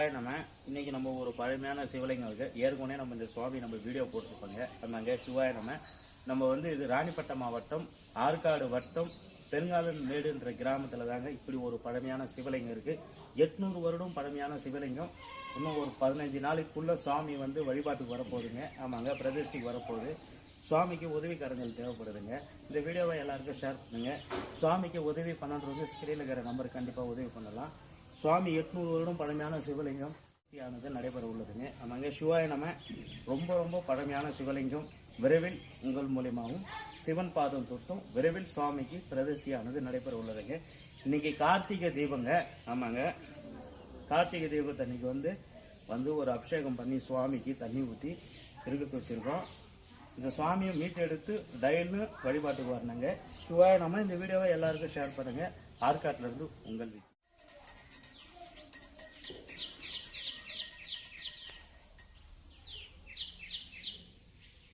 Hi நம்ம இன்னைக்கு நம்ம ஒரு பழமையான சிவலிங்கம் இருக்குது ஏற்கனவே நம்ம இந்த சுவாமி நம்ம வீடியோ போட்டிருப்பாங்க. நம்ம சிவாய நம்ம நம்ம வந்து இது ராணிப்பட்டம் மாவட்டம் ஆற்காடு வட்டம் பெருங்காலன் மேடுன்ற கிராமத்தில் தாங்க இப்படி ஒரு பழமையான சிவலிங்கம் இருக்குது எட்நூறு வருடம் பழமையான சிவலிங்கம். இன்னும் ஒரு பதினஞ்சு நாளைக்குள்ளே சுவாமி வந்து வழிபாட்டுக்கு வரப்போகுதுங்க. ஆமாங்க பிரதிஷ்டைக்கு வரப்போகுது. சுவாமிக்கு உதவிக்காரங்கள் தேவைப்படுதுங்க. இந்த வீடியோவை எல்லாருக்கும் ஷேர் பண்ணுங்கள் சுவாமிக்கு உதவி பண்ணுறது ஸ்க்ரீனில் இருக்கிற நம்பர் கண்டிப்பாக உதவி பண்ணலாம். சுவாமி எட்நூறு வருடம் பழமையான சிவலிங்கம் ஆனது நடைபெற உள்ளதுங்க. ஆமாங்க சிவாய நம்ம ரொம்ப ரொம்ப பழமையான சிவலிங்கம். விரைவில் உங்கள் மூலியமாகவும் சிவன் பாதம் தொட்டும் விரைவில் சுவாமிக்கு பிரதிஷ்டியானது நடைபெற உள்ளதுங்க. இன்னைக்கு கார்த்திகை தீபங்க. ஆமாங்க. கார்த்திகை தீபத்தை தீபத்தன்னைக்கு வந்து வந்து ஒரு அபிஷேகம் பண்ணி சுவாமிக்கு தண்ணி ஊற்றி இருக்கிறது வச்சுருக்கோம். இந்த சுவாமியை மீட்டெடுத்து டயல்னு வழிபாட்டுக்கு வரணுங்க. சிவாய நம்ம இந்த வீடியோவை எல்லாருக்கும் ஷேர் பண்ணுங்கள் ஆற்காட்டிலேருந்து உங்கள் வீட்டு